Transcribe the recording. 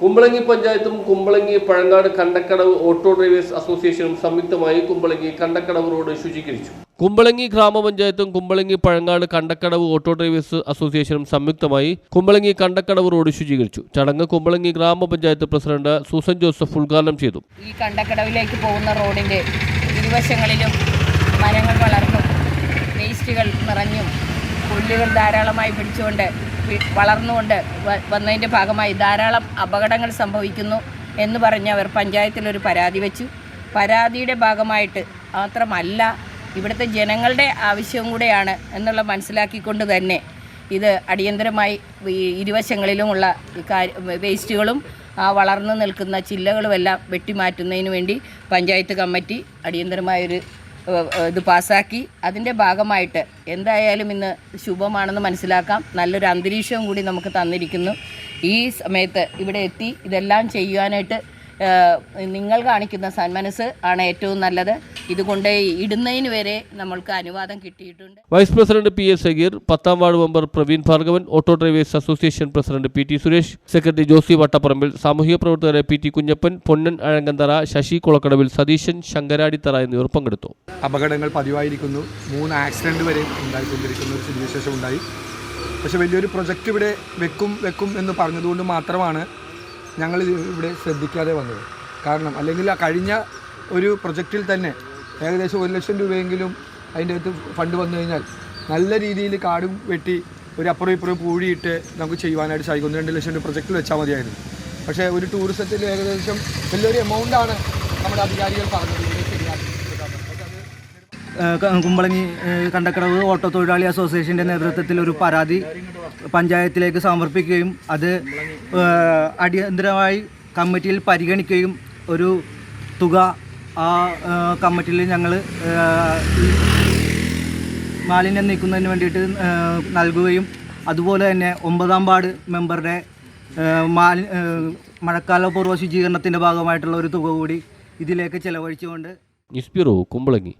കുമ്പളങ്ങി പഞ്ചായത്തും Kumbalangi Pazhangad Kandakkadavu auto drivers അസോസിയേഷനും സംയുക്തമായി കുമ്പളങ്ങി കണ്ടക്കടവ് റോഡ് ശുചീകരിച്ചു. കുമ്പളങ്ങി ഗ്രാമപഞ്ചായത്തും കുമ്പളങ്ങി പഴങ്ങാട് കണ്ടക്കടവ് ഓട്ടോ ഡ്രൈവേഴ്സ് അസോസിയേഷനും സംയുക്തമായി കുമ്പളങ്ങി കണ്ടക്കടവ് റോഡ് ശുചീകരിച്ചു. ചടങ്ങ് കുമ്പളങ്ങി ഗ്രാമപഞ്ചായത്ത് പ്രസിഡന്റ് സൂസൻ ജോസഫ് ഉദ്ഘാടനം ചെയ്തു. ഈ കണ്ടക്കടവിലേക്ക് പോകുന്ന റോഡിന്റെ ഇരുവശങ്ങളിലും മരങ്ങൾ വളർന്നും വേസ്റ്റുകൾ നിറഞ്ഞും പുല്ലുകൾ ധാരാളമായി പിടിച്ചുകൊണ്ട് വളർന്നുകൊണ്ട് വന്നതിന്റെ ഭാഗമായി ധാരാളം അപകടങ്ങൾ സംഭവിക്കുന്നു എന്ന് പറഞ്ഞ് അവർ പഞ്ചായത്തിലൊരു പരാതി വെച്ചു. പരാതിയുടെ ഭാഗമായിട്ട് മാത്രമല്ല ഇവിടുത്തെ ജനങ്ങളുടെ ആവശ്യവും കൂടെയാണ് എന്നുള്ള മനസ്സിലാക്കിക്കൊണ്ട് തന്നെ ഇത് അടിയന്തരമായി ഇരുവശങ്ങളിലുമുള്ള വേസ്റ്റുകളും ആ വളർന്നു നിൽക്കുന്ന ചില്ലകളുമെല്ലാം വെട്ടിമാറ്റുന്നതിന് വേണ്ടി പഞ്ചായത്ത് കമ്മിറ്റി അടിയന്തരമായൊരു ഇത് പാസ്സാക്കി. അതിന്റെ ഭാഗമായിട്ട് എന്തായാലും ഇന്ന് ശുഭമാണെന്ന് മനസ്സിലാക്കാം. നല്ലൊരു അന്തരീക്ഷവും കൂടി നമുക്ക് തന്നിരിക്കുന്നു. ഈ സമയത്ത് ഇവിടെ എത്തി ഇതെല്ലാം ചെയ്യാനായിട്ട് ഏഹ്, നിങ്ങൾ കാണിക്കുന്ന സന്മനസ് ആണ് ഏറ്റവും നല്ലത്. ഇതുകൊണ്ട് ഇടുന്നതിന് വരെ നമ്മൾക്ക് അനുവാദം കിട്ടിയിട്ടുണ്ട്. Vice president P S Sageer പത്താം ward member Praveen Bhargavan auto drivers association president P T Suresh secretary Josy Vattaparambil സാമൂഹിക പ്രവർത്തകരെ പി ടി കുഞ്ഞപ്പൻ പൊന്നൻ അഴങ്കന്തറ ശശി കുളക്കടവിൽ സതീശൻ ശങ്കരാടിത്തറ എന്നിവർ പങ്കെടുത്തു. അപകടങ്ങൾ പതിവായിരിക്കുന്നു. മൂന്ന് ആക്സിഡന്റ് വരെ ഉണ്ടായിക്കൊണ്ടിരിക്കുന്ന ഒരു സ്ഥിതിവിശേഷം ഉണ്ടായി. പക്ഷെ വലിയൊരു പ്രൊജക്റ്റ് ഇവിടെ വെക്കും വെക്കും എന്ന് പറഞ്ഞതുകൊണ്ട് മാത്രമാണ് ഞങ്ങൾ ഇവിടെ ശ്രദ്ധിക്കാതെ വന്നത്. കാരണം അല്ലെങ്കിൽ ആ കഴിഞ്ഞ ഒരു പ്രൊജക്റ്റിൽ തന്നെ ഏകദേശം ഒരു ലക്ഷം രൂപയെങ്കിലും അതിന്റെ അകത്ത് ഫണ്ട് വന്നു കഴിഞ്ഞാൽ നല്ല രീതിയിൽ കാടും വെട്ടി ഒരു അപ്പുറം ഇപ്പുറം പൂഴിയിട്ട് നമുക്ക് ചെയ്യുവാനായിട്ട് സാധിക്കും. ഒന്ന് രണ്ട് ലക്ഷം രൂപ പ്രൊജക്റ്റിൽ വെച്ചാൽ മതിയായിരുന്നു. പക്ഷേ ഒരു ടൂറിസത്തിൽ ഏകദേശം വലിയൊരു എമൗണ്ടാണ് നമ്മുടെ അധികാരികൾ പറഞ്ഞത് ഇവിടെ ശരിയാക്കി പക്ഷേ അത് ഏഹ് ക- കുമ്പളങ്ങി കണ്ടക്കടവ് ഓട്ടോ തൊഴിലാളി അസോസിയേഷന്റെ നേതൃത്വത്തിൽ ഒരു പരാതി പഞ്ചായത്തിലേക്ക് സമർപ്പിക്കുകയും അത് അടിയന്തരമായി കമ്മിറ്റിയിൽ പരിഗണിക്കുകയും ഒരു തുക ആ കമ്മിറ്റിയിൽ ഞങ്ങൾ മാലിന്യം നീക്കുന്നതിന് വേണ്ടിയിട്ട് നൽകുകയും അതുപോലെ തന്നെ ഒമ്പതാം വാർഡ് മെമ്പറുടെ മാലി മഴക്കാല പൂർവ ശുചീകരണത്തിന്റെ ഭാഗമായിട്ടുള്ള ഒരു തുക കൂടി ഇതിലേക്ക് ചെലവഴിച്ചുകൊണ്ട് ന്യൂസ് ബ്യൂറോ കുമ്പളങ്ങി.